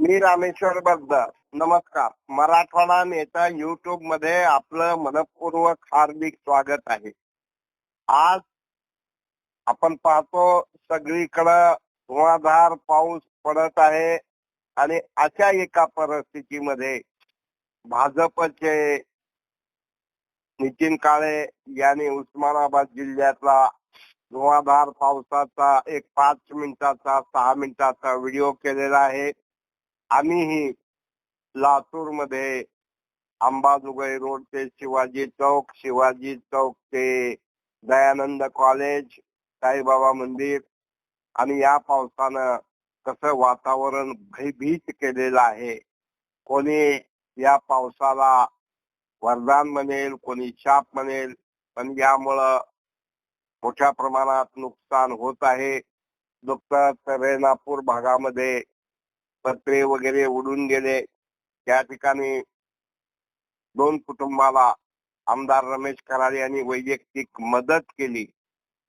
मी रामेश्वर बद्दल नमस्कार. मराठवाडा नेता युट्यूबमध्ये आपलं मनपूर्वक हार्दिक स्वागत आहे. आज आपण पाहतो सगळीकडं धुवाधार पाऊस पडत आहे आणि अशा एका परिस्थितीमध्ये भाजपचे नितीन काळे यांनी उस्मानाबाद जिल्ह्यातला धुवाधार पावसाचा एक पाच मिनिटाचा सहा मिनिटाचा व्हिडिओ केलेला आहे. आम्हीही लातूरमध्ये अंबाजोगाई रोड ते शिवाजी चौक शिवाजी चौक ते दयानंद कॉलेज साईबाबा मंदिर आणि या पावसानं कसं वातावरण भयभीत केलेलं आहे. कोणी या पावसाला वरदान म्हणेल कोणी शाप म्हणेल पण यामुळं मोठ्या प्रमाणात नुकसान होत आहे. नुकतंच रेणापूर भागामध्ये पत्रे वगैरे उडून गेले. त्या ठिकाणी दोन कुटुंबाला आमदार रमेश कराड यांनी वैयक्तिक मदत केली.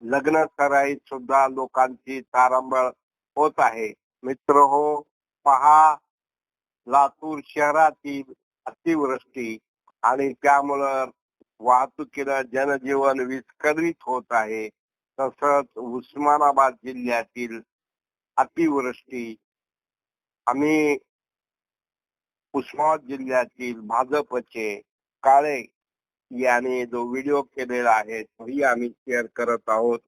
लग्न सराईत सुद्धा लोकांची तारांबळ होत आहे. मित्र हो पहा लातूर शहरातील अतिवृष्टी आणि त्यामुळं वाहतुकीला जनजीवन विस्कळीत होत आहे. तसंच उस्मानाबाद जिल्ह्यातील अतिवृष्टी आम्ही उस्मानाबाद जिल्ह्यातील भाजपचे काळे याने जो व्हिडिओ केलेला आहे तोही आम्ही शेअर करत आहोत.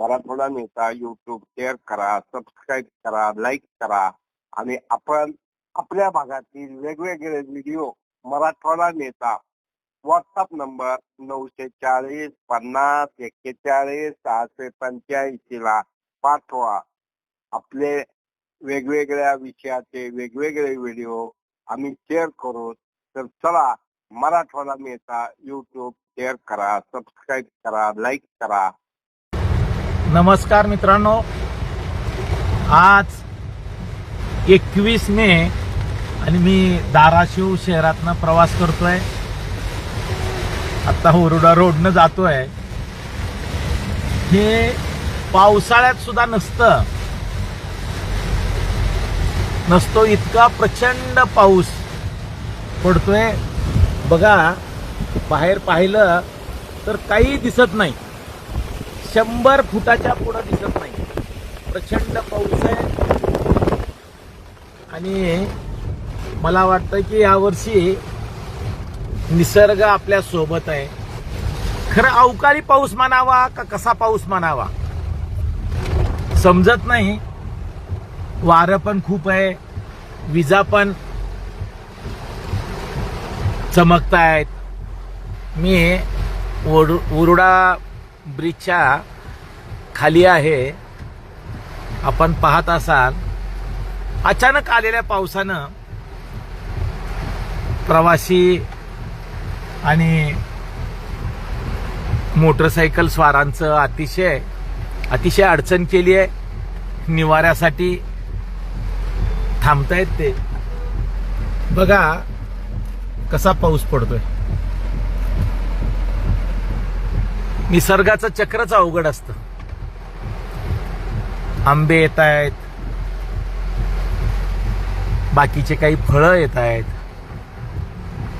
मराठवाडा नेता युट्यूब शेअर करा सबस्क्राईब करा लाईक करा आणि आपण आपल्या भागातील वेगवेगळे व्हिडिओ मराठवाडा नेता व्हॉट्सअप नंबर नऊशे चाळीस पन्नास एक्केचाळीस सहाशे पंच्याऐंशी ला पाठवा. आपले वेगवेगळ्या विषयाचे वेगवेगळे व्हिडिओ आम्ही शेअर करू. तर चला मराठवाडा मेहता युट्यूब शेअर करा सबस्क्राईब करा लाईक करा. नमस्कार मित्रांनो. आज एकवीस मे आणि मी धाराशिव शहरातनं प्रवास करतोय. आता हुरुडा रोडनं जातोय. हे पावसाळ्यात सुद्धा नसतं. नसतो इतका प्रचंड पाऊस पडतोय. बघा बाहेर पाहिलं तर काही दिसत नाही. शंभर फुटाच्या पुढं दिसत नाही. प्रचंड पाऊस आहे. आणि मला वाटतं की यावर्षी निसर्ग आपल्यासोबत आहे. खरं अवकाळी पाऊस मानावा का कसा पाऊस मानावा समजत नाही. वारं पण खूप आहे विजा पण चमकतायत. मी ओरु- उरुडा ब्रिजच्या खाली आहे. आपण पाहत असाल अचानक आलेल्या पावसानं प्रवासी आणि मोटरसायकल स्वारांचं अतिशय अतिशय अडचण केली आहे. निवाऱ्यासाठी थांबतायत ते. बघा कसा पाऊस पडतोय. निसर्गाचं चक्रच अवघड असत. आंबे येत आहेत बाकीचे काही फळं येत आहेत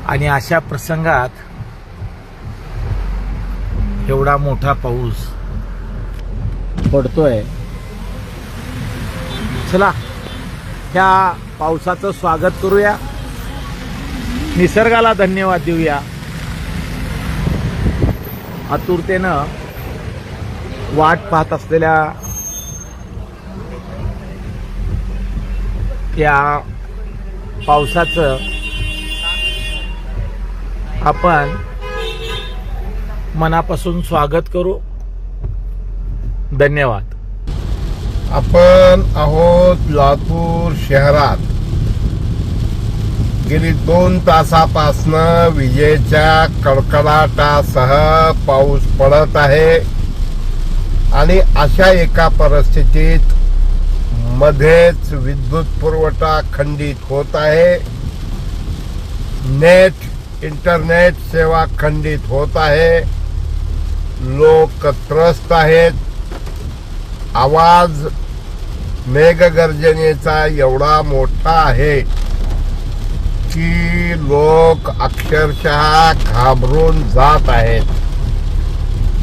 आणि अशा प्रसंगात एवढा मोठा पाऊस पडतोय. चला. ह्या पावसाचं स्वागत करूया. निसर्गाला धन्यवाद देऊया. आतुरतेनं वाट पाहत असलेल्या या पावसाचं आपण मनापासून स्वागत करू. धन्यवाद. आपण आहोत लातूर शहरात. गेली दोन तासापासनं विजेच्या कडकडाटासह पाऊस पडत आहे आणि अशा एका परिस्थितीत मध्येच विद्युत पुरवठा खंडित होत आहे. नेट इंटरनेट सेवा खंडित होत आहे. लोक त्रस्त आहेत. आवाज मेघगर्जनेचा एवढा मोठा आहे की लोक अक्षरशः घाबरून जात आहेत.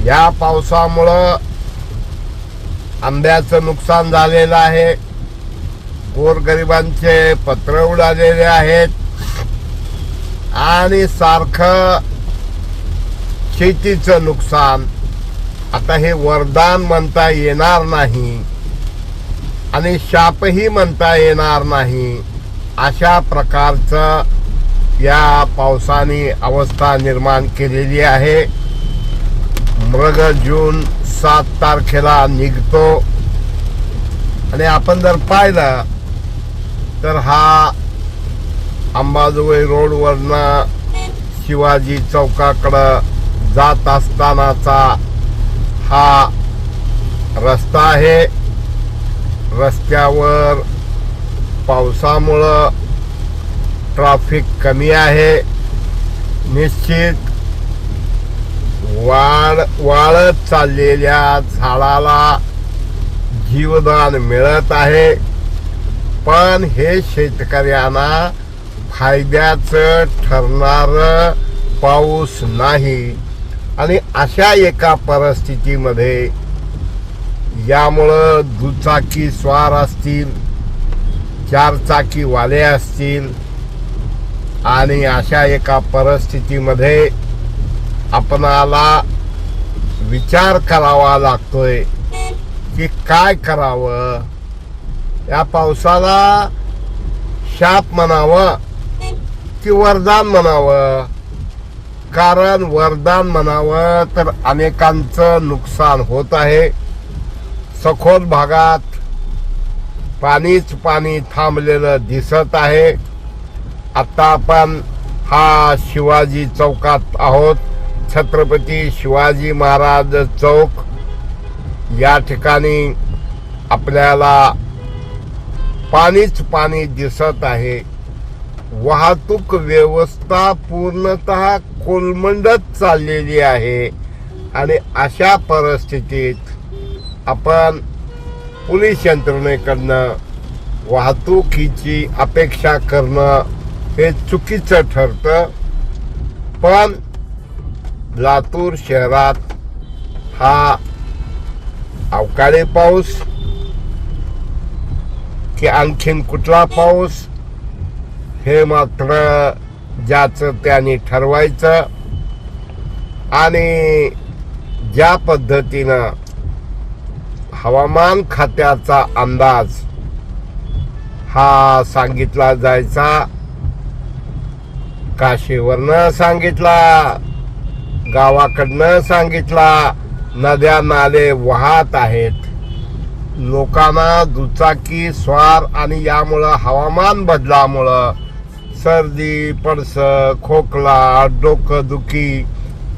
या पावसामुळं आंब्याचं नुकसान झालेलं आहे. गोरगरिबांचे पत्र उडालेले आहेत. आणि सारखं शेतीचं नुकसान. आता हे वरदान म्हणता येणार नाही. आणि शापही म्हणता येणार नाही. अशा प्रकारचं या पावसाने अवस्था निर्माण केलेली आहे. मृग जून सात तारखेला निघतो. आणि आपण जर पाहिलं तर हा अंबाजोगाई रोडवरनं शिवाजी चौकाकडं जात असतानाचा हा रस्ता आहे. रस्त्यावर पावसामुळं ट्राफिक कमी आहे. निश्चित वाढ वाळत चाललेल्या झाडाला जीवदान मिळत आहे. पण हे शेतकऱ्यांना फायद्याचं ठरणार पाऊस नाही. आणि अशा एका परिस्थितीमध्ये यामुळं दुचाकी स्वार असतील चारचाकी वाले असतील आणि अशा एका परिस्थितीमध्ये आपणाला विचार करावा लागतोय की काय करावं? या पावसाला शाप म्हणावं की वरदान म्हणावं? कारण वरदान म्हणावं तर अनेकांचं नुकसान होत आहे. सखोल भागात पाणीच पाणी थांबलेलं दिसत आहे. आता आपण हा शिवाजी चौकात आहोत. छत्रपती शिवाजी महाराज चौक. या ठिकाणी आपल्याला पाणीच पाणी दिसत आहे. वाहतूक व्यवस्था पूर्णतः कोलमंडत चाललेली आहे. आणि अशा परिस्थितीत आपण पोलीस यंत्रणेकडनं वाहतुकीची अपेक्षा करणं हे चुकीचं ठरतं. पण लातूर शहरात हा अवकाळी पाऊस की आणखीन कुठला पाऊस हे मात्र ज्याचं त्याने ठरवायचं. आणि ज्या पद्धतीनं हवामान खात्याचा अंदाज. हा सांगितला जायचा. काशीवरनं सांगितला. गावाकडनं सांगितला. नद्या नाले वाहत आहेत. लोकांना दुचाकी स्वार आणि यामुळं हवामान बदलामुळं सर्दी पडस खोकला डोकंदुखी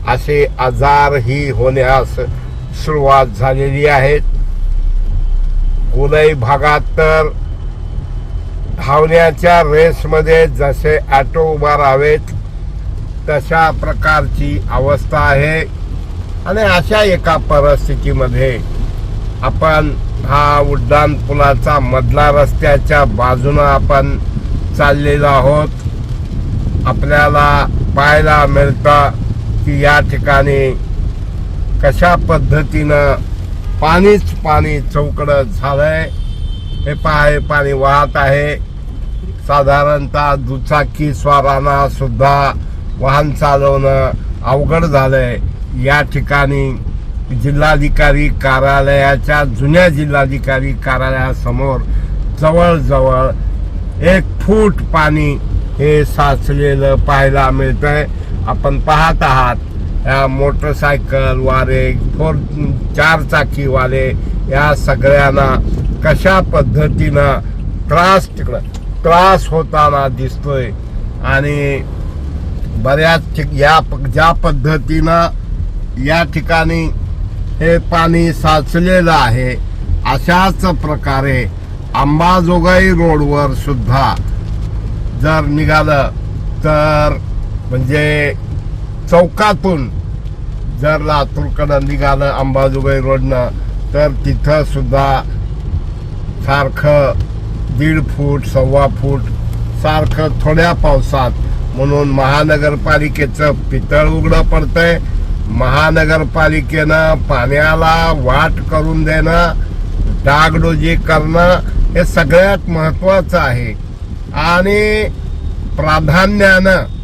असे आजारही होण्यास सुरुवात झालेली आहेत. गोलाई भागात तर धावण्याच्या रेसमध्ये जसे ॲटो उभा राहावेत तशा प्रकारची अवस्था आहे. आणि अशा एका परिस्थितीमध्ये आपण हा उड्डाण पुलाचा मधला रस्त्याच्या बाजूनं आपण चाललेलो आहोत. आपल्याला पाहायला मिळतं की या ठिकाणी कशा पद्धतीनं पाणीच पाणी चौकडं झालंय. हे पाय पाणी वाहत आहे. साधारणतः दुचाकी स्वारांना सुद्धा वाहन चालवणं अवघड झालंय. या ठिकाणी जिल्हाधिकारी कार्यालयाच्या जुन्या जिल्हाधिकारी कार्यालयासमोर जवळजवळ एक फूट पाणी हे साचलेलं पाहायला मिळतंय. आपण पाहत आहात या मोटरसायकलवाले फोर चार या सगळ्यांना कशा पद्धतीनं त्रास तिकडं त्रास होताना दिसतोय. आणि बऱ्याच ठिक- या प- ज्या पद्धतीनं या ठिकाणी हे पाणी साचलेलं आहे अशाच प्रकारे अंबाजोगाई रोडवर सुद्धा जर निघालं तर म्हणजे चौकातून जर लातूरकडं निघालं अंबाजोगाई रोडनं तर तिथं सुद्धा सारखं दीड फूट सव्वा फूट सारखं थोड्या पावसात म्हणून महानगरपालिकेचं पितळ उघडं पडतंय. महानगरपालिकेनं पाण्याला वाट करून देणं डागडोजी करणं हे सगळ्यात महत्वाचं आहे. आणि प्राधान्यानं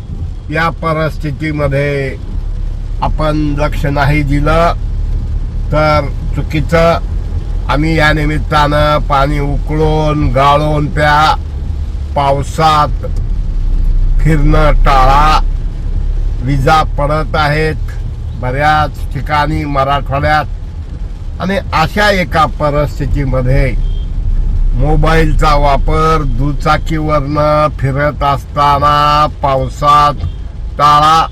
या परिस्थितीमध्ये आपण लक्ष नाही दिलं तर चुकीचं. आम्ही या निमित्तानं पाणी उकळून गाळून त्या पावसात फिरणं टाळा. विजा पडत आहेत बऱ्याच ठिकाणी मराठवाड्यात. आणि अशा एका परिस्थितीमध्ये मोबाईलचा वापर दुचाकीवरनं फिरत असताना पावसात टाळा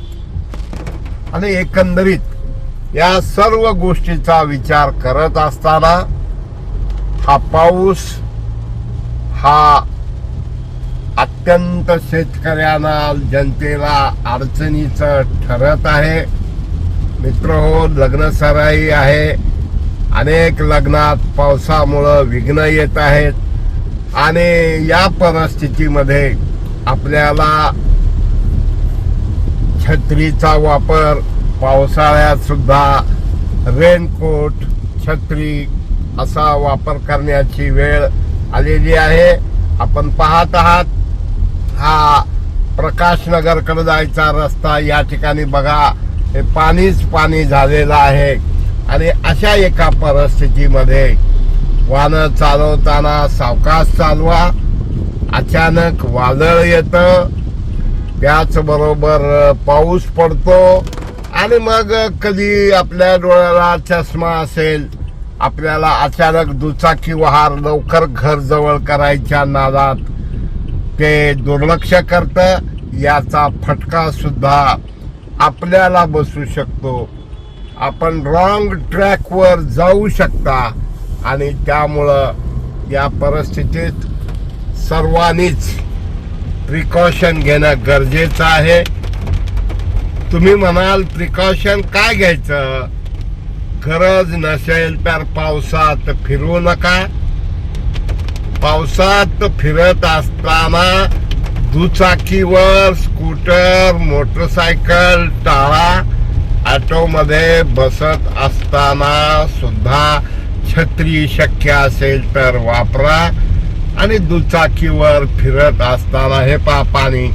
आणि एकंदरीत या सर्व गोष्टीचा विचार करत असताना हा पाऊस हा अत्यंत शेतकऱ्यांना जनतेला अडचणीचं ठरत आहे. मित्र हो लग्न सराई आहे. अनेक लग्नात पावसामुळं विघ्न येत आहेत. आणि या परिस्थितीमध्ये आपल्याला छत्रीचा वापर पावसाळ्यात सुद्धा रेनकोट छत्री असा वापर करण्याची वेळ आलेली आहे. आपण पाहत आहात हा प्रकाशनगरकडे जायचा रस्ता या ठिकाणी बघा. हे पाणीच पाणी झालेलं आहे. आणि अशा एका परिस्थितीमध्ये वाहनं चालवताना सावकाश चालवा. अचानक वादळ येतं. त्याचबरोबर पाऊस पडतो आणि मग कधी आपल्या डोळ्याला चष्मा असेल आपल्याला अचानक दुचाकी वहार लवकर घर जवळ करायच्या नादात ते दुर्लक्ष करत. याचा फटका सुद्धा आपल्याला बसू शकतो. आपण रॉंग ट्रॅकवर जाऊ शकता आणि त्यामुळं या परिस्थितीत सर्वांनीच प्रिकॉशन घेणं गरजेचं आहे. तुम्ही म्हणाल प्रिकॉशन काय घ्यायचं? गरज नसेल तर पावसात फिरू नका. पावसात फिरत असताना दुचाकीवर स्कूटर मोटरसायकल टाळा ऑटोमध्ये बसत असताना सुद्धा छत्री शक्य असेल तर वापरा. आणि दुचाकीवर फिरत असताना हे पा पाणी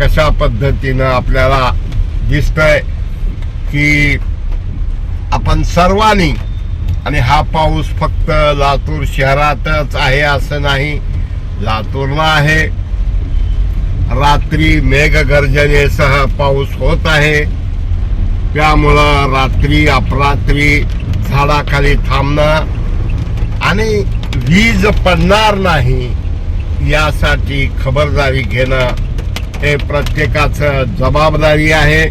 कशा पद्धतीनं आपल्याला दिसतंय की आपण सर्वांनी आणि हा पाऊस फक्त लातूर शहरातच आहे असं नाही लातूरला आहे. रात्री मेघगर्जनेसह पाऊस होत आहे. त्यामुळं रात्री अपरात्री झाडाखाली थांबणं आणि वीज पडणार नाही यासाठी खबरदारी घेणं हे प्रत्येकाचं जबाबदारी आहे.